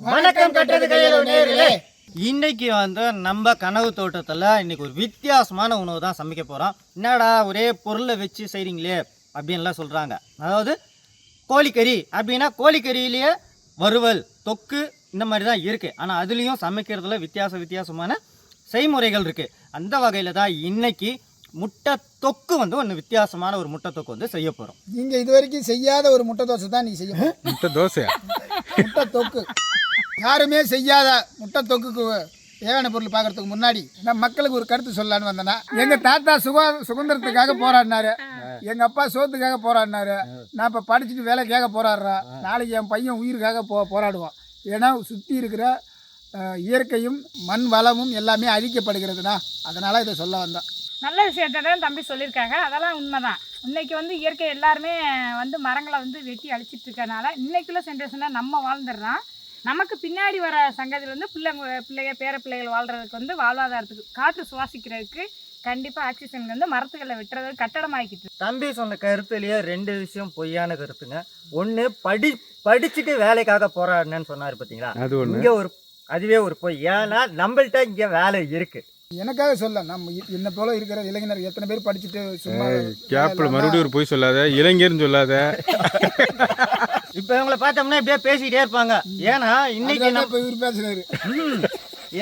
வணக்கம் கட்டுறது கையில் நேரிலே இன்னைக்கு வந்து நம்ம கனவு தோட்டத்தில் இன்னைக்கு ஒரு வித்தியாசமான உணவு தான் சமைக்க போகிறோம் என்னடா ஒரே பொருளை வச்சு செய்கிறீங்களே அப்படின்லாம் சொல்கிறாங்க அதாவது கோழிக்கறி அப்படின்னா கோழிக்கறியிலேயே வறுவல் தொக்கு இந்த மாதிரி தான் இருக்குது ஆனால் அதுலேயும் சமைக்கிறதுல வித்தியாச வித்தியாசமான செய்முறைகள் இருக்குது அந்த வகையில் தான் இன்றைக்கி முட்டை தொக்கு வந்து ஒன்று வித்தியாசமான ஒரு முட்டை தொக்கு வந்து செய்ய போகிறோம் நீங்க இது வரைக்கும் செய்யாத ஒரு முட்டை தோசை தான் நீ செய்ய போற. முட்டை தோசையா முட்டை தொக்கு யாருமே செய்யாத முட்டை தொக்குக்கு தேவையான பொருள் பார்க்கறதுக்கு முன்னாடி நான் மக்களுக்கு ஒரு கருத்து சொல்லலான்னு வந்தேன்னா எங்க தாத்தா சுகா சுதந்திரத்துக்காக போராடினாரு. எங்க அப்பா சோத்துக்காக போராடினாரு. நான் இப்ப படிச்சுட்டு வேலைக்காக போராடுறேன். நாளைக்கு என் பையன் உயிருக்காக போ போராடுவான். ஏன்னா சுற்றி இருக்கிற இயற்கையும் மண் வளமும் எல்லாமே அழிக்கப்படுகிறதுனா அதனால இதை சொல்ல வந்தேன். நல்ல விஷயத்தை தான் தம்பி சொல்லியிருக்காங்க. அதெல்லாம் உண்மைதான். இன்னைக்கு வந்து இயற்கை எல்லாருமே வந்து மரங்களை வந்து வெட்டி அழிச்சிட்டு இருக்கறனால இன்னைக்குள்ள ஜென்ரேஷனில் நம்ம வாழ்ந்துடுறோம் நமக்கு பின்னாடி வர சங்கதியில் வந்து பிள்ளைங்க பிள்ளைங்க பேர பிள்ளைகள் வாழ்கிறதுக்கு வந்து வாழ்வாதாரத்துக்கு காற்று சுவாசிக்கிறதுக்கு கண்டிப்பாக ஆக்சிஜன் வந்து மரத்துக்களை வெட்டுறது கட்டடமாக்கிட்டு. தம்பி சொன்ன கருத்துலயே ரெண்டு விஷயம் பொய்யான கருத்துங்க. ஒன்று படி படிச்சுட்டு வேலைக்காக போராடினேன்னு சொன்னார் பார்த்தீங்களா அது ஒண்ணு. இங்கே ஒரு அதுவே ஒரு பொய். ஏன்னா நம்மள்ட்ட இங்கே வேலை இருக்கு. எனக்காக சொல்ல நம்ம என்னை போல இருக்கிற இளைஞர் எத்தனை பேர் படிச்சுட்டு சும்மா கேப்ல மறுபடியும் ஒரு பொய் சொல்லாத இளைஞர்னு சொல்லாத. இப்போ இவங்களை பார்த்தோம்னா இப்படியே பேசிக்கிட்டே இருப்பாங்க. ஏன்னா இன்னைக்கு நம்ம இப்ப இவர் பேசுறாரு.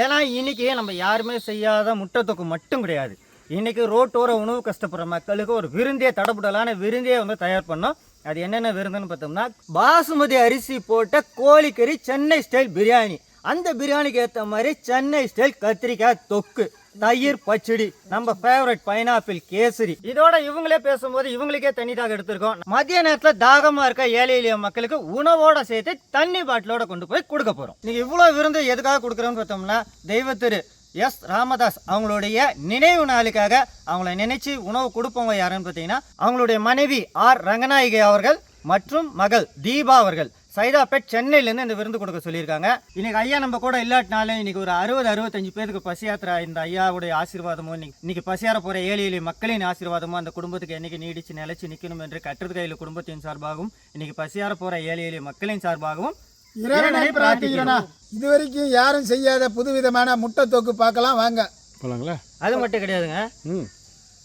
ஏன்னா இன்னைக்கு நம்ம யாருமே செய்யாத முட்டை தொக்கு மட்டும் கிடையாது. இன்னைக்கு ரோட்டோர உணவு கஷ்டப்படுற மக்களுக்கு ஒரு விருந்தே தடபுடலான விருந்தே வந்து தயார் பண்ணோம். அது என்னென்ன விருந்துன்னு பார்த்தோம்னா பாசுமதி அரிசி போட்ட கோழிக்கறி சென்னை ஸ்டைல் பிரியாணி. அந்த பிரியாணிக்கு ஏற்ற மாதிரி சென்னை ஸ்டைல் கத்திரிக்காய் தொக்கு தயிர் பச்சடி நம்ம ஃபேவரட் பைனாப்பிள் கேசரி. இதோட இவங்களே பேசும்போது இவங்களுக்கே தண்ணி தாக எடுத்திருக்கோம். மதிய நேரத்துல தாகமா இருக்க ஏழை எளிய மக்களுக்கு உணவோட சேர்த்து தண்ணி பாட்டிலோட கொண்டு போய் கொடுக்க போறோம். நீங்க இவ்வளவு விருந்து எதுக்காக கொடுக்குறோம்னு பார்த்தோம்னா தெய்வத்திரு எஸ். ராமதாஸ் அவங்களுடைய நினைவு நாளுக்காக அவங்கள நினைச்சு உணவு கொடுப்பவங்க யாருன்னு பார்த்தீங்கன்னா அவங்களுடைய மனைவி ஆர். ரங்கநாயகி அவர்கள் மற்றும் மகள் தீபா அவர்கள். சைதாப்பேட் சென்னையிலேருந்து இந்த விருந்து கொடுக்க சொல்லியிருக்காங்க. இன்னைக்கு ஐயா நம்ம கூட இல்லாட்டினாலும் இன்னைக்கு ஒரு அறுபது அறுபத்தஞ்சு பேருக்கு பசியாத்திர இந்த ஐயாவுடைய ஆசீர்வாதமும் இன்னைக்கு இன்னைக்கு பசியார போற ஏழை எளிய மக்களின் ஆசீர்வாதமும் அந்த குடும்பத்துக்கு என்னைக்கு நீடிச்சு நிலைச்சு நிற்கணும் என்று கட்டுறது கையில் குடும்பத்தின் சார்பாகவும் இன்னைக்கு பசியார போற ஏழை எளிய மக்களின் சார்பாகவும் இறைவனை பிரார்த்திக்கிறேனா? இது வரைக்கும் யாரும் செய்யாத புதுவிதமான முட்டை தொக்கு பார்க்கலாம் வாங்க. போலாங்களா? அது மட்டும் கிடையாதுங்க. ம்.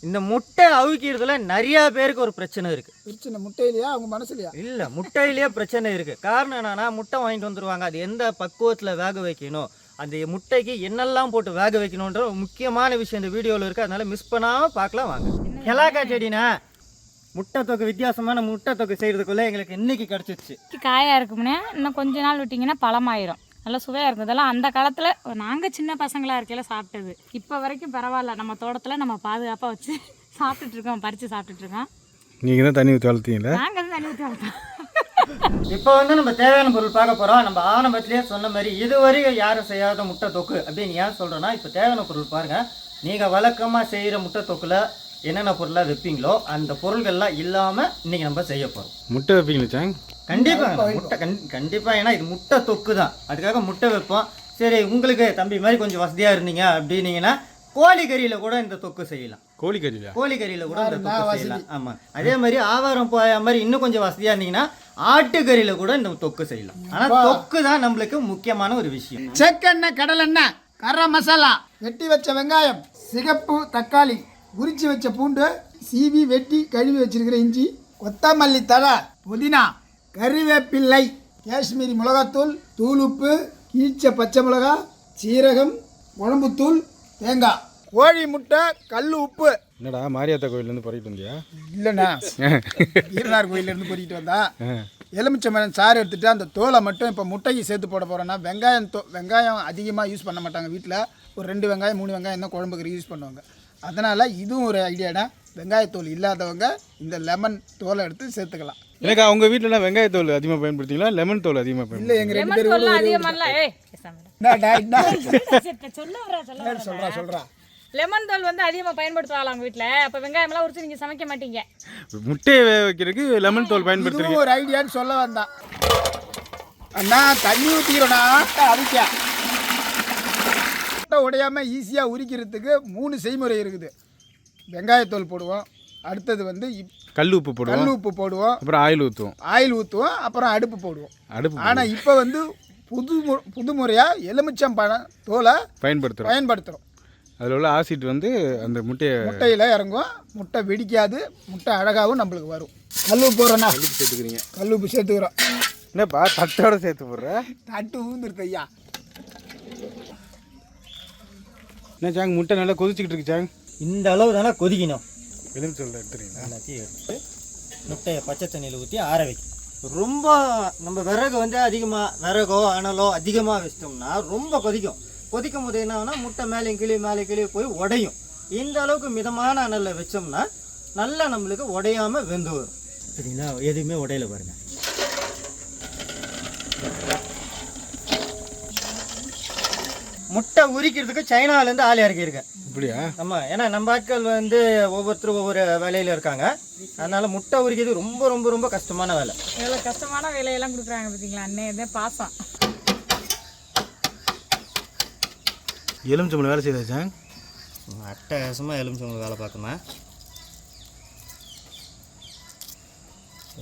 இந்த முட்டை அவிக்கிறதுல நிறைய பேருக்கு ஒரு பிரச்சனை இருக்கு. பிரச்சனை முட்டையிலையா? அவங்க மனசுலையா? இல்ல முட்டையிலேயே பிரச்சனை இருக்கு. காரணம் என்னன்னா முட்டை வாங்கிட்டு வந்துருவாங்க. அது எந்த பக்குவத்துல வேக வைக்கணும்? அந்த முட்டைக்கு என்னெல்லாம் போட்டு வேக வைக்கணுன்ற ஒரு முக்கியமான விஷயம் இந்த வீடியோவில் இருக்கு. அதனால மிஸ் பண்ணாம பார்க்கலாம் வாங்க. கிளாக்கா செடினா முட்டை தொக்கு வித்தியாசமான முட்டை தொக்கு செய்யறதுக்குள்ள எங்களுக்கு இன்னைக்கு கிடைச்சிருச்சு? காயாக இருக்கும்னே இன்னும் கொஞ்ச நாள் விட்டிங்கன்னா பழமாயிரும். நல்லா சுவையாக இருக்கும் இதெல்லாம் அந்த காலத்தில் நாங்கள் சின்ன பசங்களாக இருக்கையில சாப்பிட்டது. இப்போ வரைக்கும் பரவாயில்ல. நம்ம தோட்டத்தில் நம்ம பாதுகாப்பாக வச்சு சாப்பிட்டுட்டு இருக்கோம். பறித்து சாப்பிட்டுட்டு இருக்கோம். நீங்க தான் தண்ணி ஊற்றி வளர்த்தீங்களா நாங்கள் வந்து தண்ணி ஊற்றி வளர்த்தோம். இப்போ வந்து நம்ம தேவையான பொருள் பார்க்க போறோம். நம்ம ஆரம்பத்திலேயே சொன்ன மாதிரி இதுவரைக்கும் யாரும் செய்யாத முட்டை தொக்கு அப்படின்னு ஏன் சொல்றோம்னா இப்போ தேவையான பொருள் பாருங்க. நீங்க வழக்கமா செய்யற முட்டை தொக்குல என்னென்ன பொருளாக வைப்பீங்களோ அந்த பொருள்கள்லாம் இல்லாம இன்னைக்கு நம்ம செய்ய போறோம். முட்டை வைப்பீங்களா சாங் கண்டிப்பா. முட்டை கண் கண்டிப்பா. ஏன்னா இது முட்டை தொக்கு தான் அதுக்காக முட்டை வைப்போம். சரி உங்களுக்கு தம்பி மாதிரி கொஞ்சம் வசதியா இருந்தீங்க அப்படின்னீங்கன்னா கோழிக்கறியில கூட இந்த தொக்கு செய்யலாம். கோழிக்கறியா கோழிக்கறியில கூட இந்த தொக்கு செய்யலாம். ஆமா. அதே மாதிரி ஆவாரம் போய மாதிரி இன்னும் கொஞ்சம் வசதியா இருந்தீங்கன்னா ஆட்டுக்கறியில கூட இந்த தொக்கு செய்யலாம். ஆனா தொக்கு தான் நம்மளுக்கு முக்கியமான ஒரு விஷயம். செக்கெண்ணெய் கடலெண்ணெய் கரம் மசாலா வெட்டி வச்ச வெங்காயம் சிகப்பு தக்காளி உரிச்சு வச்ச பூண்டு சீவி வெட்டி கழுவி வச்சிருக்கிற இஞ்சி கொத்தமல்லி தழை புதினா கறிவேப்பிள்ளை காஷ்மீரி மிளகாத்தூள் தூள் உப்பு கீச்ச பச்சை மிளகா சீரகம் குழம்புத்தூள் தேங்காய். கோழி முட்டை கல் உப்பு. என்னடா மாரியாத்தா கோயிலேருந்து பொறிட்டு வந்தியா? இல்லைண்ணா. ஈரனார் கோயிலேருந்து பொறிக்கிட்டு வந்தா. எலுமிச்சம்பழம் சாறு எடுத்துட்டு அந்த தோலை மட்டும் இப்போ முட்டைக்கு சேர்த்து போட போகிறோன்னா வெங்காயம் தோ வெங்காயம் அதிகமாக யூஸ் பண்ண மாட்டாங்க வீட்டில் ஒரு ரெண்டு வெங்காயம் மூணு வெங்காயம் தான் குழம்புக்கு யூஸ் பண்ணுவாங்க. அதனால் இதுவும் ஒரு ஐடியாடா வெங்காயத்தோல் இல்லாதவங்க இந்த லெமன் தோலை எடுத்து சேர்த்துக்கலாம். எனக்கு அவங்க வீட்டிலலாம் வெங்காயத்தோல் அதிகமாக பயன்படுத்திங்களா லெமன் தோல் அதிகமாக பயன்படுத்தி இல்லை எங்கள் ரெண்டு லெமன் ஏய். சொல்கிறா சொல்கிறா லெமன் தோல் வந்து அதிகமாக பயன்படுத்துவாங்களா உங்கள் வீட்டில் அப்போ வெங்காயம்லாம் உரிச்சு நீங்கள் சமைக்க மாட்டீங்க. முட்டையை வேக வைக்கிறதுக்கு லெமன் தோல் பயன்படுத்துறீங்க. ஒரு ஐடியான்னு சொல்ல வந்தான். அண்ணா தண்ணி ஊற்றிக்கிறோண்ணா அரிக்கா முட்டை உடையாமல் ஈஸியாக உரிக்கிறதுக்கு மூணு செய்முறை இருக்குது. வெங்காயத்தோல் போடுவோம். அடுத்தது வந்து இப்- கல் உப்பு போடுவோம். கல் உப்பு போடுவோம். அப்புறம் ஆயில் ஊற்றுவோம் ஆயில் ஊற்றுவோம் அப்புறம் அடுப்பு போடுவோம். அடுப்பு ஆனால் இப்போ வந்து புது மு- புது முறையாக எலுமிச்சம் பழம் தோலை பயன்படுத்துகிறோம் பயன்படுத்துகிறோம் அதில் உள்ள ஆசிட் வந்து அந்த முட்டையை முட்டையில் இறங்கும். முட்டை வெடிக்காது முட்டை அழகாகவும் நம்மளுக்கு வரும். கல் உப்பு போடுறோண்ணா. சேர்த்துக்கிறீங்க. கல் உப்பு சேர்த்துக்கிறோம். என்னப்பா தட்டோட சேர்த்து போடுற? தட்டு ஊந்துருது ஐயா. என்ன சாங்? முட்டை நல்லா கொதிச்சுக்கிட்டு இருக்கு சாங். இந்த அளவு தானே கொதிக்கணும். எலும்பு சொல்ல எடுத்துறீங்களா எல்லாத்தையும் எடுத்து முட்டையை பச்சை தண்ணியில் ஊற்றி ஆற வைக்கணும் ரொம்ப நம்ம விறகு வந்து அதிகமாக விறகோ அனலோ அதிகமாக வச்சிட்டோம்னா ரொம்ப கொதிக்கும். கொதிக்கும் போது என்ன ஆகும்னா முட்டை மேலே கிளி மேலே கிளி போய் உடையும். இந்த அளவுக்கு மிதமான அனலில் வச்சோம்னா நல்லா நம்மளுக்கு உடையாம வெந்து வரும். சரிங்களா? எதுவுமே உடையில பாருங்க. முட்டை உரிக்கிறதுக்கு சைனாலேருந்து ஆள் இறக்கியிருக்கேன் இப்படியா ஆமாம் ஏன்னா நம்ம ஆட்கள் வந்து ஒவ்வொருத்தரும் ஒவ்வொரு வேலையில் இருக்காங்க. அதனால முட்டை உரிக்கிறது ரொம்ப ரொம்ப ரொம்ப கஷ்டமான வேலை. எவ்வளோ கஷ்டமான வேலையெல்லாம் கொடுக்குறாங்க பார்த்தீங்களா அண்ணே இதே பாசம். எலுமிச்சம்பளம் வேலை செய்யுதா சாங் அட்டகாசமாக எலுமிச்சவங்க வேலை பார்க்கணும்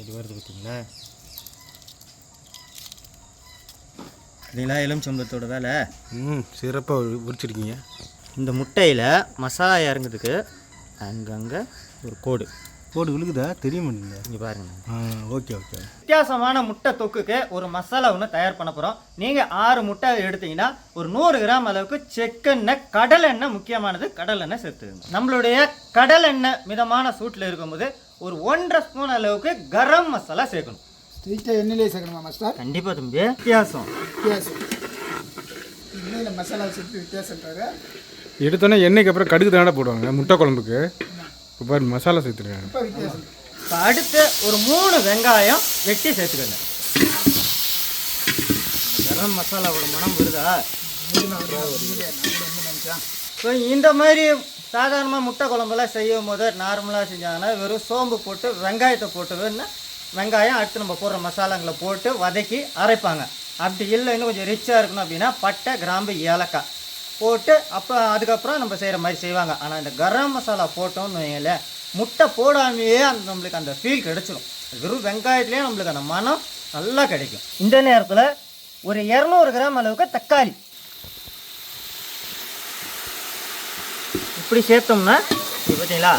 இது வருது பார்த்தீங்களா இதெல்லாம் எலுமிச்சம்பளத்தோட வேலை. ம் சிறப்பாக உரிச்சிருக்கீங்க இந்த முட்டையில் மசாலா இறங்குறதுக்கு அங்கங்கே ஒரு கோடு. போடு விழுகுதா? தெரிய மாட்டேங்குது? இங்கே பாருங்க. ஆ ஓகே ஓகே. வித்தியாசமான முட்டை தொக்குக்கு ஒரு மசாலா ஒன்று தயார் பண்ண போகிறோம் நீங்கள் ஆறு முட்டை எடுத்தீங்கன்னா ஒரு நூறு கிராம் அளவுக்கு செக்கெண்ணெய் கடலெண்ணெய் முக்கியமானது. கடலெண்ணெய் சேர்த்துக்கணும் நம்மளுடைய கடலெண்ணெய் மிதமான சூட்டில் இருக்கும்போது ஒரு ஒன்றரை ஸ்பூன் அளவுக்கு கரம் மசாலா சேர்க்கணும். ஸ்ட்ரெயிட்டாக எண்ணெயிலே சேர்க்கணுமா மாஸ்டர் கண்டிப்பாக தம்பி. வித்தியாசம். வித்தியாசம். எண்ணெயில் மசாலா சேர்த்து வித்தியாசன்றாரு எடுத்தோன்னே எண்ணெய்க்கு அப்புறம் கடுகு தானே போடுவாங்க முட்டை குழம்புக்கு. இப்போ பாரு மசாலா சேர்த்துருக்காங்க. இப்போ வித்தியாசம். இப்போ அடுத்து ஒரு மூணு வெங்காயம் வெட்டி சேர்த்துக்கோங்க. கரம் மசாலாவோட மனம் வருதா? ஸோ இந்த மாதிரி சாதாரணமாக முட்டை குழம்பெல்லாம் செய்யும் போது நார்மலாக செஞ்சாங்கன்னா வெறும் சோம்பு போட்டு வெங்காயத்தை போட்டு வெங்காயம் அடுத்து நம்ம போடுற மசாலாங்களை போட்டு வதக்கி அரைப்பாங்க. அப்படி இல்லை இன்னும் கொஞ்சம் ரிச்சாக இருக்கணும் அப்படின்னா பட்டை கிராம்பு ஏலக்காய் போட்டு அப்போ அதுக்கப்புறம் நம்ம செய்கிற மாதிரி செய்வாங்க. ஆனால் இந்த கரம் மசாலா போட்டோம்னு வைங்களேன் முட்டை போடாமையே அந்த நம்மளுக்கு அந்த ஃபீல் கிடச்சிடும் வெறும் வெங்காயத்துலேயே நம்மளுக்கு அந்த மனம் நல்லா கிடைக்கும். இந்த நேரத்தில் ஒரு இரநூறு கிராம் அளவுக்கு தக்காளி. இப்படி சேர்த்தோம்னா பார்த்தீங்களா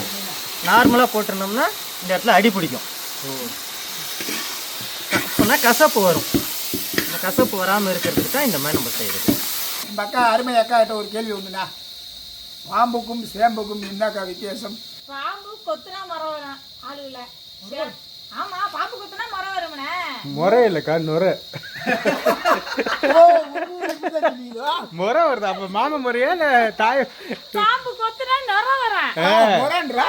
நார்மலாக போட்டிருந்தோம்னா இந்த இடத்துல அடி பிடிக்கும். அப்போனா கசப்பு வரும். இந்த கசப்பு வராமல் இருக்கிறதுக்கு தான் இந்த மாதிரி நம்ம செய்கிறது நம்ம அக்கா அருமை அக்கா கிட்ட ஒரு கேள்வி ஒன்றுண்ணா பாம்புக்கும் சேம்புக்கும் என்னக்கா வித்தியாசம்? பாம்பு கொத்துனா மரம் வரும் ஆளுல. ஆமா பாம்பு கொத்துனா மரம் வரும்னே. முறை இல்லைக்கா நுரை? முறை வருது? அப்போ மாமா முறையா இல்லை தாய்? பாம்பு கொத்துனா நுர வரும். முரண்றா.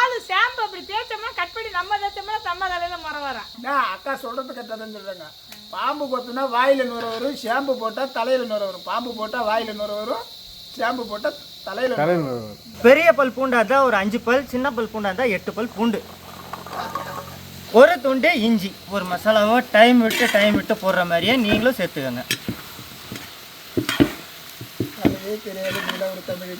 ஆளு ஷாம்பு அப்படி தேய்ச்சோம்னா பண்ணி நம்ம தேய்ச்சோம்னா நம்ம தலையில மரம் வரும் நான் அக்கா சொல்றது கரெக்டாக சொல்றாங்க பாம்பு கொத்துனா வாயில நுர வரும் ஷாம்பு போட்டால் தலையில நுர வரும். பாம்பு போட்டால் வாயில நுர வரும் ஷாம்பு போட்டால் தலையில நுர வரும். பெரிய பல் பூண்டா இருந்தால் ஒரு அஞ்சு பல் சின்ன பல் பூண்டா இருந்தால் எட்டு பல் பூண்டு. ஒரு துண்டு இஞ்சி. ஒரு மசாலாவோ டைம் விட்டு டைம் விட்டு போடுற மாதிரியே நீங்களும் சேர்த்துக்கோங்க. தலையே தெரியாது நீல ஒரு தமிழ்.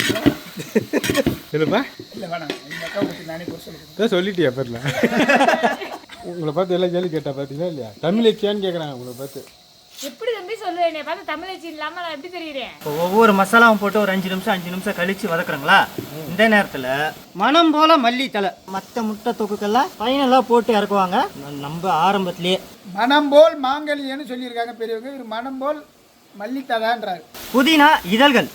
இல்லைப்பா இல்லை வேணாம். எங்கள் அக்கா பற்றி நானே கூட சொல்லிட்டியா பேரில்? உங்களை பார்த்து எல்லாம் கேள்வி கேட்டா பார்த்தீங்களா இல்லையா? தமிழ் எச்சியான்னு கேட்குறாங்க உங்களை பார்த்து. எப்படி தம்பி சொல்லுவேன் பார்த்து தமிழச்சி இல்லாம நான் எப்படி தெரியுறேன்? இப்போ ஒவ்வொரு மசாலாவும் போட்டு ஒரு அஞ்சு நிமிஷம் அஞ்சு நிமிஷம் கழிச்சு வதக்குறாங்களா? இந்த நேரத்தில் மனம் போல மல்லித்தலை மற்ற முட்டை தொக்குக்கெல்லாம் ஃபைனலாக போட்டு இறக்குவாங்க. நம்ம ஆரம்பத்திலேயே. மனம் போல் மாங்கல்யன்னு சொல்லியிருக்காங்க பெரியவங்க. இவர் மனம் போல் மல்லித்ததான்றாரு புதினா இதழ்கள்.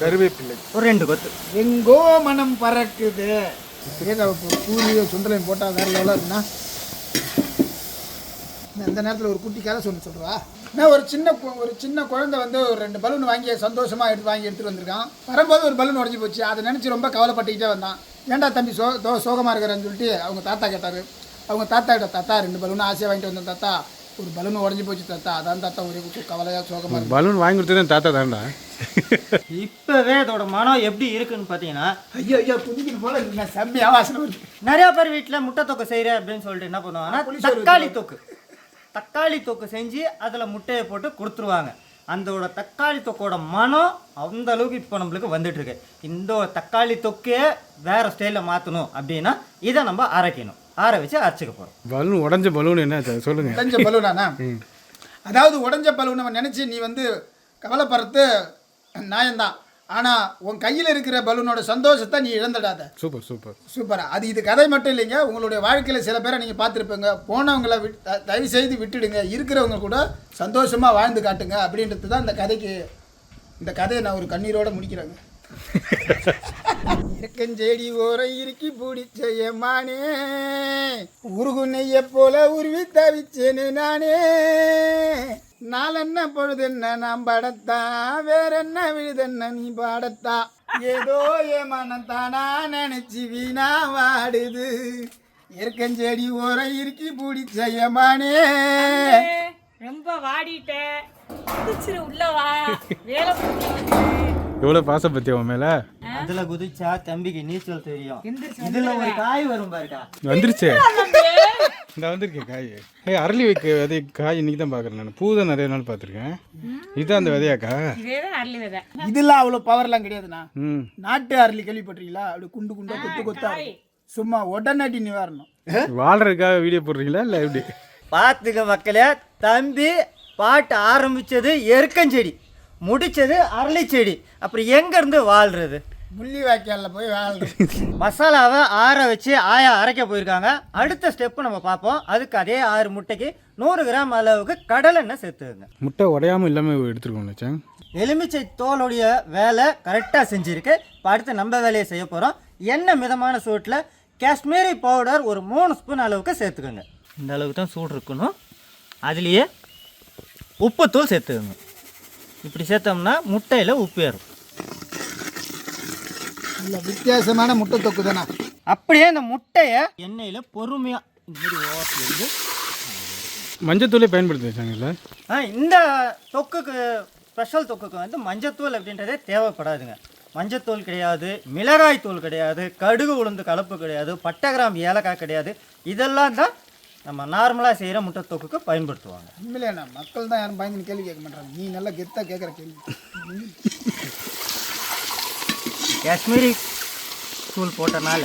கருவேப்பிள்ளை ஒரு ரெண்டு கொத்து. எங்கோ மனம் பறக்குது. பூரியோ சுண்டலையும் போட்டால் வேற எவ்வளோ இருக்குண்ணா? நான் இந்த நேரத்தில் ஒரு குட்டி கதை சொல்லி சொல்கிறா நான் ஒரு சின்ன ஒரு சின்ன குழந்தை வந்து ஒரு ரெண்டு பலூன் வாங்கி சந்தோஷமாக எடுத்து வாங்கி எடுத்துகிட்டு வந்திருக்கான். வரும்போது ஒரு பலூன் உடஞ்சி போச்சு. அதை நினச்சி ரொம்ப கவலைப்பட்டுக்கிட்டே வந்தான். ஏன்டா தம்பி சோ தோ சோகமாக இருக்கிறேன்னு சொல்லிட்டு அவங்க தாத்தா கேட்டார். அவங்க தாத்தா கிட்ட தாத்தா ரெண்டு பலூன் ஆசையாக வாங்கிட்டு வந்தேன் தாத்தா ஒரு பலூன் உடஞ்சி போச்சு தாத்தா. அதான் தாத்தா ஒரே கவலையாக சோகமாக இருக்கு. பலூன் வாங்கி கொடுத்தது தாத்தா தான்டா. இப்போவே அதோட மனம் எப்படி இருக்குன்னு பார்த்தீங்கன்னா ஐயோ ஐயோ புதிக்கிட்டு போல இல்லை செம்மையாக வாசனை வருது. நிறைய பேர் வீட்டில் முட்டை தொக்கு செய்கிறேன் அப்படின்னு சொல்லிட்டு என்ன பண்ணுவாங்கன்னா தக்காளி தொக்கு. தக்காளி தொக்கு செஞ்சு அதில் முட்டையை போட்டு கொடுத்துருவாங்க. அந்தோட தக்காளி தொக்கோட மனம் அந்த அளவுக்கு இப்போ நம்மளுக்கு வந்துட்டு இருக்கு. இந்த தக்காளி தொக்கே வேற ஸ்டைலில் மாற்றணும் அப்படின்னா இதை நம்ம அரைக்கணும். ஆற வச்சு அரைச்சிக்க போகிறோம் பலூன் உடஞ்ச பலூன் என்ன சொல்லுங்க. உடஞ்ச பலூனாண்ணா அதாவது உடஞ்ச பலூன் நம்ம நினச்சி நீ வந்து கவலைப்படுறது நியாயம்தான். ஆனால் உன் கையில் இருக்கிற பலூனோட சந்தோஷத்தை நீ இழந்துடாத. Super super. சூப்பரா. அது இது கதை மட்டும் இல்லைங்க. உங்களுடைய வாழ்க்கையில் சில பேரை நீங்கள் பார்த்துருப்பீங்க. போனவங்களை தயவு செய்து விட்டுடுங்க. இருக்கிறவங்க கூட சந்தோஷமாக வாழ்ந்து காட்டுங்க அப்படின்றது தான் இந்த கதைக்கு இந்த கதையை நான் ஒரு கண்ணீரோட முடிக்கிறேங்க. இருக்கஞ்செடி ஓரை இறுக்கி பிடிச்ச எம்மானே உருகு நெய்ய போல உருவி தவிச்சேனே நானே. நாளென்ன பொழுதென்ன நாம் படத்தா? வேற என்ன விழுதென்ன நீ பாடத்தா? ஏதோ ஏமானம் தானா நினைச்சு வீணா வாடுது. இருக்கஞ்செடி ஓரை இறுக்கி பிடிச்ச எம்மானே ரொம்ப வாடிட்டேன் உள்ள வா. வேலை எவ்வளோ பாசம் பத்தி அவன் மேலே? அதுல குதிச்சா தம்பிக்கு நீச்சல் தெரியும். இதுல ஒரு காய் வரும் பாருக்கா. வந்துருச்சே. இந்த வந்திருக்கேன் காய். ஏய் அரளி வைக்க விதை காய் இன்னைக்கு தான் பார்க்குறேன் நான். பூ தான் நிறைய நாள் பார்த்துருக்கேன். இதுதான் அந்த விதையாக்கா? அரளி விதை. இதெல்லாம் அவ்வளோ பவர்லாம் கிடையாதுண்ணா. ம். நாட்டு அரளி கேள்விப்பட்டிருக்கீங்களா? அப்படி குண்டு குண்டா கொத்து கொத்தா. சும்மா உடனடி நிவாரணம். வாழ்றதுக்காக வீடியோ போடுறீங்களா இல்லை எப்படி? பார்த்துக்க மக்களே தம்பி பாட்டு ஆரம்பிச்சது எருக்கஞ்செடி முடிச்சது அரளி செடி அப்புறம் எங்க இருந்து வாழ்றது? முள்ளி வாய்க்காலில் போய் வாழ்றது. மசாலாவை ஆற வச்சு ஆயா அரைக்க போயிருக்காங்க. அடுத்த ஸ்டெப்பு நம்ம பார்ப்போம். அதுக்கு அதே ஆறு முட்டைக்கு நூறு கிராம் அளவுக்கு கடலெண்ணெய் சேர்த்துக்குங்க. முட்டை உடையாமல் இல்லாமல் எடுத்துருக்கோம் நினச்சேன் எலுமிச்சை தோலுடைய வேலை கரெக்டாக செஞ்சுருக்கு. இப்போ அடுத்து நம்ம வேலையை செய்ய போகிறோம் எண்ணெய் மிதமான சூட்டில் காஷ்மீரி பவுடர் ஒரு மூணு ஸ்பூன் அளவுக்கு சேர்த்துக்கோங்க. இந்த அளவுக்கு தான் சூடு இருக்கணும். அதுலேயே உப்புத்தூள் சேர்த்துக்கோங்க. இப்படி சேர்த்தோம்னா முட்டையில் உப்பு ஏறும். நல்ல வித்தியாசமான முட்டை தொக்கு தானே. அப்படியே இந்த முட்டையை எண்ணெயில் பொறுமையாக இந்த மாதிரி ஓரத்துல இருந்து மஞ்சத்தூளே பயன்படுத்தி வச்சாங்கல்ல ஆ இந்த தொக்குக்கு ஸ்பெஷல் தொக்குக்கு வந்து மஞ்சத்தூள் அப்படின்றதே தேவைப்படாதுங்க. மஞ்சத்தூள் கிடையாது மிளகாய் தூள் கிடையாது கடுகு உளுந்து கலப்பு கிடையாது பட்டை கிராம் ஏலக்காய் கிடையாது. இதெல்லாம் தான் நம்ம நார்மலாக செய்கிற முட்டை தொக்குக்கு பயன்படுத்துவாங்க உண்மையிலேண்ணா மக்கள் தான் யாரும் பயந்து கேள்வி கேட்க மாட்டாங்க. நீ நல்லா கெத்தாக கேட்குற கேள்வி. காஷ்மீரி தூள் போட்டனால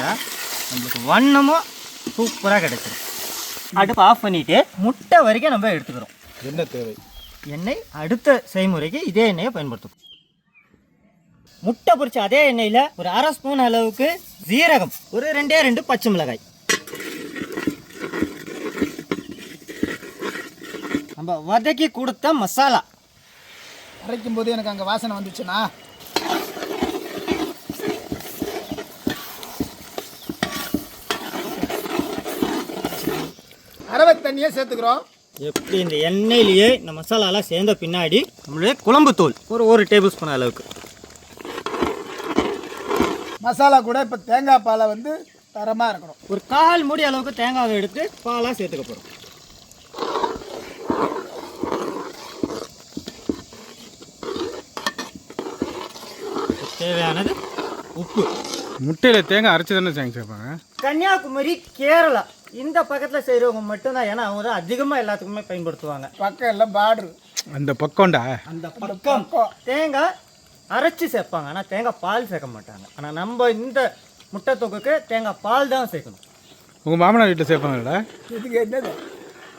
நம்மளுக்கு வண்ணமும் சூப்பராக கிடைச்சிரும். அடுப்பு ஆஃப் பண்ணிவிட்டு முட்டை வரைக்கும் நம்ம எடுத்துக்கிறோம். என்ன தேவை. எண்ணெய் அடுத்த செய்முறைக்கு இதே எண்ணெயை பயன்படுத்தும். முட்டை பொரிச்ச அதே எண்ணெயில் ஒரு அரை ஸ்பூன் அளவுக்கு ஜீரகம் ஒரு ரெண்டே ரெண்டு பச்சை மிளகாய். நம்ம வதக்கி கொடுத்த மசாலா. அரைக்கும் போது எனக்கு அங்கே வாசனை வந்துச்சுன்னா அரவை தண்ணியே சேர்த்துக்கிறோம். எப்படி இந்த எண்ணெயிலேயே இந்த மசாலாலாம் சேர்ந்த பின்னாடி நம்மளுடைய குழம்பு தூள் ஒரு ஒரு டேபிள் ஸ்பூன் அளவுக்கு. மசாலா கூட இப்போ தேங்காய் பாலை வந்து தரமாக இருக்கணும். ஒரு கால் மூடி அளவுக்கு தேங்காவை எடுத்து பாலாக சேர்த்துக்க போகிறோம் தேவையானது? உப்பு. முட்டையில் தேங்காய் அரைச்சி தானே தேங்காய் சேர்ப்பாங்க கன்னியாகுமரி கேரளா. இந்த பக்கத்தில் செய்கிறவங்க மட்டும்தான். ஏன்னா அவங்க தான் அதிகமாக எல்லாத்துக்குமே பயன்படுத்துவாங்க. பக்கம் எல்லாம் பார்டரு அந்த பக்கம்டா. அந்த பக்கம். தேங்காய் அரைச்சி சேர்ப்பாங்க. ஆனால் தேங்காய் பால் சேர்க்க மாட்டாங்க. ஆனால் நம்ம இந்த முட்டை தொக்குக்கு தேங்காய் பால் தான் சேர்க்கணும். உங்கள் மாமனார் வீட்டில் சேர்ப்பாங்கடா இதுக்கு என்னது?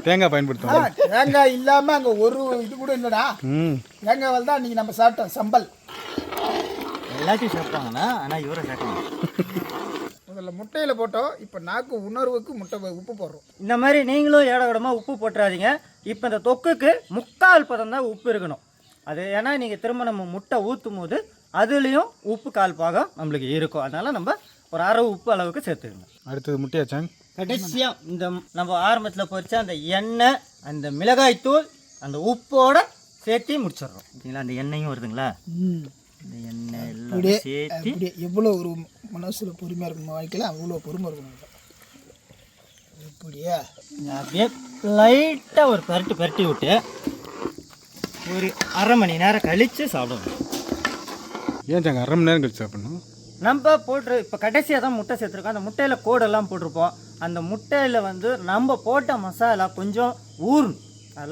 தேங்காய் பயன்படுத்துவாங்க. தேங்காய் இல்லாமல் அங்கே ஒரு இது கூட இல்லைடா. ம். தேங்காய் தான் இன்னைக்கு நம்ம சாப்பிட்டோம் சம்பல். எல்லாத்தையும் சேர்ப்பாங்கண்ணா ஆனால் இவரை மாட்டாங்க முதல்ல முட்டையில் போட்டோம். இப்போ நாக்கு உணர்வுக்கு முட்டை உப்பு போடுறோம். இந்த மாதிரி நீங்களும் ஏடகடமாக உப்பு போட்டுறாதீங்க. இப்போ இந்த தொக்குக்கு முக்கால் பதம் தான் உப்பு இருக்கணும். அது ஏன்னா நீங்கள் திரும்ப நம்ம முட்டை ஊற்றும் போது அதுலேயும் உப்பு கால் பாகம் நம்மளுக்கு இருக்கும். அதனால் நம்ம ஒரு அரை உப்பு அளவுக்கு சேர்த்துக்கணும். அடுத்தது முட்டையாச்சாங்க கடைசியாக இந்த நம்ம ஆரம்பத்தில் பொரிச்ச அந்த எண்ணெய் அந்த மிளகாய்த்தூள் அந்த உப்போட சேர்த்து முடிச்சிடுறோம். சரிங்களா அந்த எண்ணெயும் வருதுங்களா? இந்த எண்ணெய் எல்லாம் சேர்த்து அப்படியே எவ்வளோ ஒரு மனசில் பொறுமையாக இருக்கணும் வாழ்க்கையில் அவ்வளோ பொறுமை இருக்கணும். அப்படியே லைட்டாக ஒரு பரட்டு பரட்டி விட்டு ஒரு அரை மணி நேரம் கழித்து சாப்பிடணும் ஏன் சாங்க அரை மணி நேரம் கழிச்சு சாப்பிடணும்? நம்ம போட்டு இப்போ கடைசியாக தான் முட்டை சேர்த்துருக்கோம். அந்த முட்டையில் கோடெல்லாம் போட்டிருப்போம். அந்த முட்டையில் வந்து நம்ம போட்ட மசாலா கொஞ்சம் ஊறும்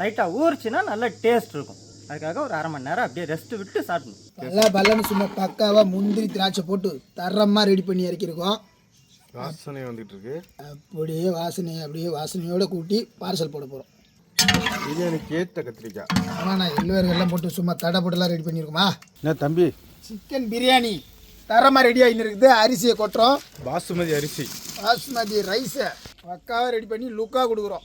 லைட்டாக ஊறுச்சுன்னா நல்ல டேஸ்ட் இருக்கும். அதுக்காக ஒரு அரை மணி நேரம் அப்படியே ரெஸ்ட் விட்டு சாப்பிடணும். நல்லா பல்லன்னு சும்மா பக்காவாக முந்திரி திராட்சை போட்டு தரமாக ரெடி பண்ணி இறக்கியிருக்கோம். வாசனை வந்துட்டு இருக்கு அப்படியே வாசனை அப்படியே வாசனையோடு கூட்டி பார்சல் போட போகிறோம் பிரியாணிக்கு ஏற்ற கத்திரிக்காய் ஆமாண்ணா எள்ளுவேறு எல்லாம் போட்டு சும்மா தடை போட்டுலாம் ரெடி பண்ணியிருக்குமா? என்ன தம்பி? சிக்கன் பிரியாணி தரமாக ரெடி ஆகின்னு இருக்குது. அரிசியை கொட்டுறோம். பாசுமதி அரிசி. பாஸ்மதி ரைஸை பக்காவாக ரெடி பண்ணி லுக்கா கொடுக்குறோம்.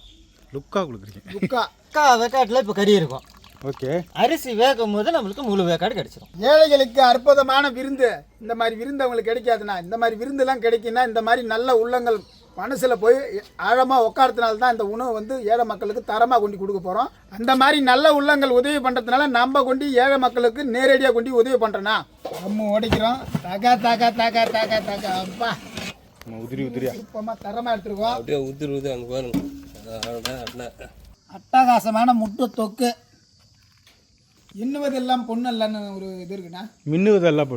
லுக்கா கொடுக்குறீங்க. லுக்கா. அக்கா வேக்காட்டில் இப்போ கறி இருக்கும். ஓகே. அரிசி வேகும் போது நம்மளுக்கு முழு வேக்காடு கிடச்சிரும். ஏழைகளுக்கு அற்புதமான விருந்து. இந்த மாதிரி விருந்து அவங்களுக்கு கிடைக்காதுண்ணா இந்த மாதிரி விருந்தெல்லாம் கிடைக்குன்னா இந்த மாதிரி நல்ல உள்ளங்கள் மனசில் போய் ஆழமாக உட்காரத்துனால தான் இந்த உணவு வந்து ஏழை மக்களுக்கு தரமாக கொண்டு கொடுக்க போகிறோம் அந்த மாதிரி நல்ல உள்ளங்கள் உதவி பண்ணுறதுனால நம்ம கொண்டு ஏழை மக்களுக்கு நேரடியாக கொண்டு உதவி பண்ணுறோண்ணா நம்ம உடைக்கிறோம். தகா தகா தகா தகா தகா. அப்பா. நம்ம உதிரி உதிரியா. சுத்தமாக தரமாக எடுத்துருக்கோம். அப்படியே உதிர் உதிர் அங்கே பாருங்க. அதான், அதான். அட்டகாசமான முட்டை தொக்கு. எண்ணுவதெல்லாம் பொண்ணு இல்லைன்னு ஒரு இது இருக்குண்ணா. மின்னுவதெல்லாம்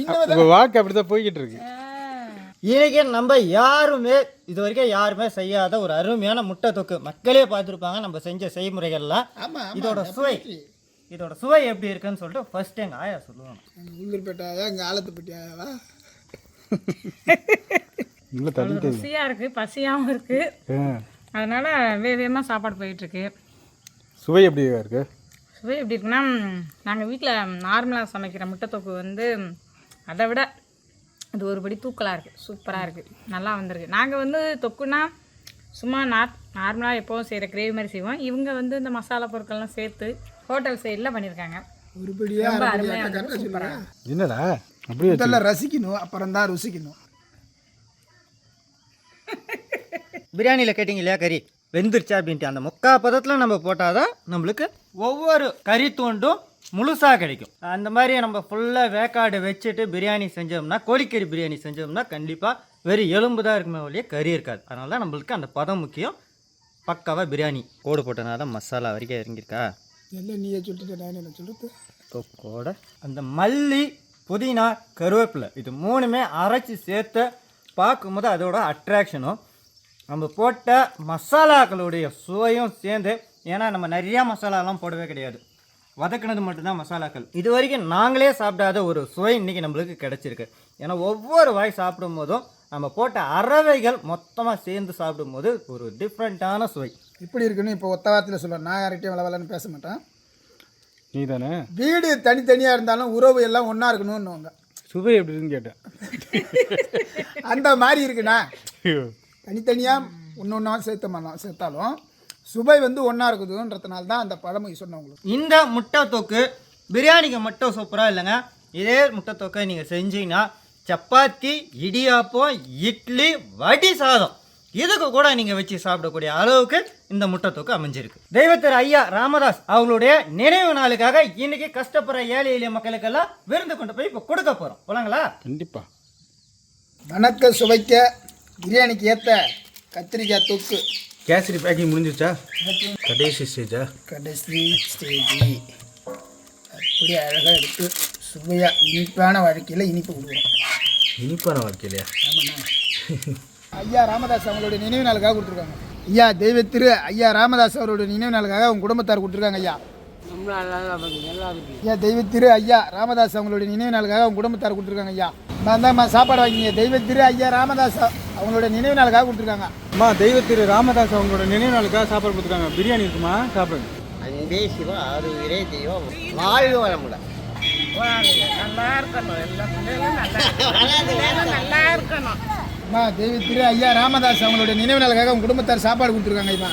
இன்னுவது உங்கள் வாக்கு அப்படி தான் போய்கிட்டு இருக்கு. இன்னைக்கு நம்ம யாருமே இது வரைக்கும் யாருமே செய்யாத ஒரு அருமையான முட்டை தொக்கு. மக்களே பார்த்துருப்பாங்க நம்ம செஞ்ச செய்முறைகள்லாம். இதோட சுவை இதோட சுவை எப்படி இருக்குன்னு சொல்லிட்டு ஃபர்ஸ்ட் எங்கள் ஆயா சொல்லுவாங்க. உளுந்தூர்பேட்டாயா இங்கே ஆலத்துப்பட்டியாவா? ருசியாக இருக்குது பசியாகவும் இருக்குது அதனால் வேகமாக சாப்பாடு போயிட்டுருக்கு. சுவை எப்படி இருக்கு? சுவை எப்படி இருக்குன்னா நாங்கள் வீட்டில் நார்மலாக சமைக்கிற முட்டைத்தொக்கு வந்து அதை விட அது ஒருபடி தூக்கலாக இருக்குது சூப்பராக இருக்குது நல்லா வந்திருக்கு. நாங்கள் வந்து தொக்குனா சும்மா நார் நார்மலாக எப்போவும் செய்கிற கிரேவி மாதிரி செய்வோம். இவங்க வந்து இந்த மசாலா பொருட்கள்லாம் சேர்த்து ஹோட்டல் சைடில் பண்ணியிருக்காங்க என்னடா? அப்படியே ரசிக்கணும் அப்புறம் தான் ருசிக்கணும். பிரியாணியில் கேட்டிங்க இல்லையா கறி? வெந்துருச்சா அப்படின்ட்டு. அந்த முக்கா பதத்தில் நம்ம போட்டால் தான் நம்மளுக்கு ஒவ்வொரு கறி தூண்டும் முழுசாக கிடைக்கும். அந்த மாதிரி நம்ம ஃபுல்லாக வேக்காடு வச்சுட்டு பிரியாணி செஞ்சோம்னா கோழிக்கறி பிரியாணி செஞ்சோம்னா கண்டிப்பாக வெறும் எலும்பு தான் இருக்குமே ஒழிய கறி இருக்காது. அதனால தான் நம்மளுக்கு அந்த பதம் முக்கியம். பக்காவாக பிரியாணி. கோடு போட்டனால தான் மசாலா வரைக்கும் இறங்கியிருக்கா? எல்லாம் நீயே சொல்லிட்டு நான் என்ன சொல்லுறது தொக்கோட அந்த மல்லி புதினா கருவேப்பிலை இது மூணுமே அரைச்சி சேர்த்து பார்க்கும்போது அதோட அட்ராக்ஷனும் நம்ம போட்ட மசாலாக்களுடைய சுவையும் சேர்ந்து ஏன்னா நம்ம நிறையா மசாலாலாம் போடவே கிடையாது. வதக்குனது மட்டும்தான் மசாலாக்கள். இது வரைக்கும் நாங்களே சாப்பிடாத ஒரு சுவை இன்றைக்கி நம்மளுக்கு கிடச்சிருக்கு. ஏன்னா ஒவ்வொரு வாய் சாப்பிடும் போதும் நம்ம போட்ட அறவைகள் மொத்தமாக சேர்ந்து சாப்பிடும்போது ஒரு டிஃப்ரெண்ட்டான சுவை. இப்படி இருக்குன்னு இப்போ ஒத்த வார்த்தையில் சொல்லுவேன் நான் யார்கிட்டையும் வள வளன்னு பேச மாட்டேன். நீ தானே வீடு தனித்தனியாக இருந்தாலும் உறவு எல்லாம் ஒன்றா இருக்கணும்னுவாங்க. சுவை எப்படி இருக்குன்னு கேட்டேன். அந்த மாதிரி இருக்குண்ணா. தனித்தனியாக ஒன்று ஒன்றா சேர்த்த சேர்த்தாலும் சுவை வந்து ஒன்றா இருக்குதுன்றதுனால தான் அந்த பழமொழி சொன்னேன் உங்களுக்கு. இந்த முட்டை தொக்கு பிரியாணிக்கு மட்டும் சூப்பராக இல்லைங்க. இதே முட்டை தொக்கை நீங்கள் செஞ்சீங்கன்னா சப்பாத்தி இடியாப்பம் இட்லி வடி சாதம் இதுக்கு கூட நீங்கள் வச்சு சாப்பிடக்கூடிய அளவுக்கு இந்த முட்டை தொக்கு அமைஞ்சிருக்கு. தெய்வத்திரு ஐயா ராமதாஸ் அவங்களுடைய நினைவு நாளுக்காக இன்னைக்கு கஷ்டப்படுற ஏழை எளிய மக்களுக்கெல்லாம் விருந்து கொண்டு போய் இப்போ கொடுக்க போகிறோம் போலாங்களா? கண்டிப்பா. வணக்க சுவைக்க பிரியாணிக்கு ஏற்ற கத்திரிக்காய் தொக்கு. கேசரி பேக்கிங் முடிஞ்சிச்சா கடைசி ஸ்டேஜா? கடைசி ஸ்டேஜி. அப்படி அழகாக எடுத்து சுவையாக இனிப்பான வாழ்க்கையில் இனிப்பு கொடுக்குறோம். இனிப்பான வாழ்க்கையிலையா? ஐயா ராமதாஸ் அவங்களுடைய நினைவு நாளுக்காக கொடுத்துருக்காங்க. ஐயா தெய்வ திரு ஐயா ராமதாஸ் அவருடைய நினைவு நாளுக்காக அவங்க குடும்பத்தார் கொடுத்துருக்காங்க ஐயா. ஐயா தெய்வ திரு ஐயா ராமதாஸ் அவங்களுடைய நினைவு நாளுக்காக அவங்க குடும்பத்தார் கொடுத்துருக்காங்க ஐயா. நான் தான் சாப்பாடு வாங்கிங்க. தெய்வ திரு ஐயா ராமதாஸ் அவங்களுடைய நினைவு நாளுக்காக கொடுத்துருக்காங்க. அம்மா தெய்வ திரு ராமதாஸ் அவங்களோட நினைவு நாளுக்காக சாப்பாடு கொடுத்துருக்காங்க. பிரியாணி இருக்குமா? சாப்பிடுங்க அன்பே சிவம் ஆறுயிரே தெய்வம். வாழ்க வளமுடன். நல்லா இருக்கணும் எல்லா பிள்ளைகளும் நல்லா நல்லா இருக்கணும் அம்மா தெய்வ திரு ஐயா ராமதாஸ் அவங்களுடைய நினைவு நாளுக்காக அவங்க குடும்பத்தார் சாப்பாடு கொடுத்துருக்காங்க ஐயா.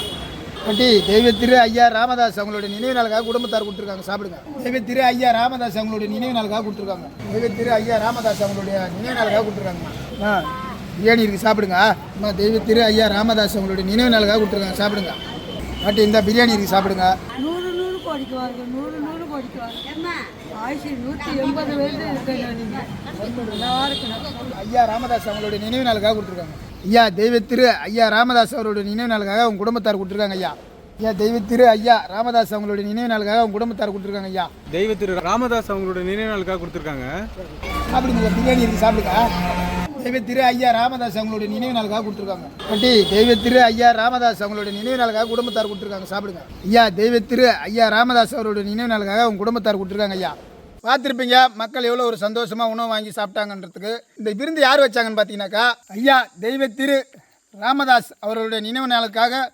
பாட்டி தெய்வ திரு ஐயா ராமதாஸ் அவங்களுடைய நினைவு நாளுக்காக குடும்பத்தார் கொடுத்துருக்காங்க. சாப்பிடுங்க. தெய்வ திரு ஐயா ராமதாஸ் அவங்களுடைய நினைவு நாளுக்காக கொடுத்துருக்காங்க. தெய்வ திரு ஐயா ராமதாஸ் அவங்களுடைய நினைவு நாளுக்காக கொடுத்துருக்காங்கம்மா ஆ பிரியாணி இருக்கு சாப்பிடுங்க. அம்மா தெய்வ திரு ஐயா ராமதாஸ் அவங்களுடைய நினைவு நாளுக்காக கொடுத்துருக்காங்க சாப்பிடுங்க. பாட்டி இந்த பிரியாணி இருக்கு சாப்பிடுங்க. நூறு நூறு கோடிக்கு வாங்க நூறு நூறு கோடிக்கு வாங்க. ஆயுஷ் நூற்றி எண்பது வயது இருக்கணும் ஐயா ராமதாஸ் அவங்களுடைய நினைவு நாளுக்காக கொடுத்துருக்காங்க. ஐயா தெய்வ திரு ஐயா ராமதாஸ் அவருடைய நினைவு நாளுக்காக அவங்க குடும்பத்தார் கொடுத்துருக்காங்க ஐயா. ஐயா தெய்வ திரு ஐயா ராமதாஸ் அவங்களுடைய நினைவு நாளுக்காக அவங்க குடும்பத்தார் கொடுத்துருக்காங்க ஐயா. தெய்வ திரு ராமதாஸ் அவங்களோட நினைவு நாளுக்காக கொடுத்துருக்காங்க. சாப்பிடுங்க பிரியாணி இருக்கு சாப்பிடுங்க. தெய்வ திரு ஐயா ராமதாஸ் அவங்களுடைய நினைவு நாளுக்காக கொடுத்துருக்காங்க. பட்டி தெய்வ திரு ஐயா ராமதாஸ் அவங்களுடைய நினைவு நாளுக்காக குடும்பத்தார் கொடுத்துருக்காங்க. சாப்பிடுங்க. ஐயா தெய்வ திரு ஐயா ராமதாஸ் அவருடைய நினைவு நாளுக்காக அவங்க குடும்பத்தார் கொடுத்துருக்காங்க ஐயா. பார்த்துருப்பீங்க மக்கள் எவ்வளோ ஒரு சந்தோஷமாக உணவு வாங்கி சாப்பிட்டாங்கன்றதுக்கு. இந்த விருந்து யார் வச்சாங்கன்னு பார்த்தீங்கன்னாக்கா ஐயா தெய்வ திரு ராமதாஸ் அவர்களுடைய நினைவு நாளுக்காக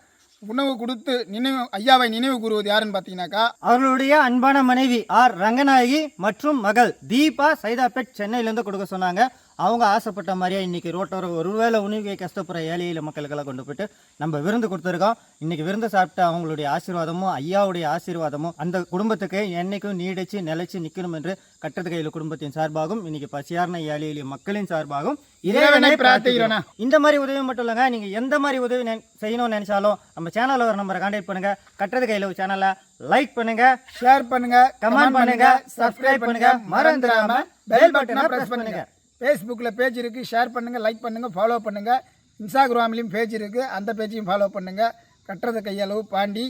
உணவு கொடுத்து நினைவு ஐயாவை நினைவு கூறுவது யாருன்னு பார்த்தீங்கன்னாக்கா அவர்களுடைய அன்பான மனைவி ஆர் ரங்கநாயகி மற்றும் மகள் தீபா சைதாபேட் சென்னையிலேருந்து கொடுக்க சொன்னாங்க. அவங்க ஆசைப்பட்ட மாதிரியே இன்னைக்கு ரோட்டோர ஒருவேளை உணவை கஷ்டப்படுற ஏழை எளிய மக்களுக்கெல்லாம் கொண்டு போயிட்டு நம்ம விருந்து கொடுத்துருக்கோம். இன்னைக்கு விருந்து சாப்பிட்டு அவங்களுடைய ஆசீர்வாதமும் ஐயாவுடைய ஆசீர்வாதமும் அந்த குடும்பத்துக்கு என்னைக்கும் நீடிச்சு நிலைச்சு நிற்கணும் என்று கட்டது கையில் குடும்பத்தின் சார்பாகவும் இன்னைக்கு பசியார்ன ஏழை எளிய மக்களின் சார்பாகவும் இறைவனை பிரார்த்திக்கிறோண்ணா. இந்த மாதிரி உதவி மட்டும் இல்லைங்க நீங்க எந்த மாதிரி உதவி செய்யணும்னு நினைச்சாலும் நம்ம சேனல்ல ஒரு நம்பரை கான்டாக்ட் பண்ணுங்க. கட்டது கையில் சேனலை லைக் பண்ணுங்க ஷேர் பண்ணுங்க கமெண்ட் பண்ணுங்க சப்ஸ்கிரைப் பண்ணுங்க. மறந்துடாம பெல் பட்டனை பிரஸ் பண்ணுங்க. ஃபேஸ்புக்கில் பேஜ் இருக்குது ஷேர் பண்ணுங்கள் லைக் பண்ணுங்கள் ஃபாலோ பண்ணுங்கள் இன்ஸ்டாகிராம்லேயும் பேஜ் இருக்குது அந்த பேஜையும் ஃபாலோ பண்ணுங்கள் கட்டுறது கையளவு பாண்டி.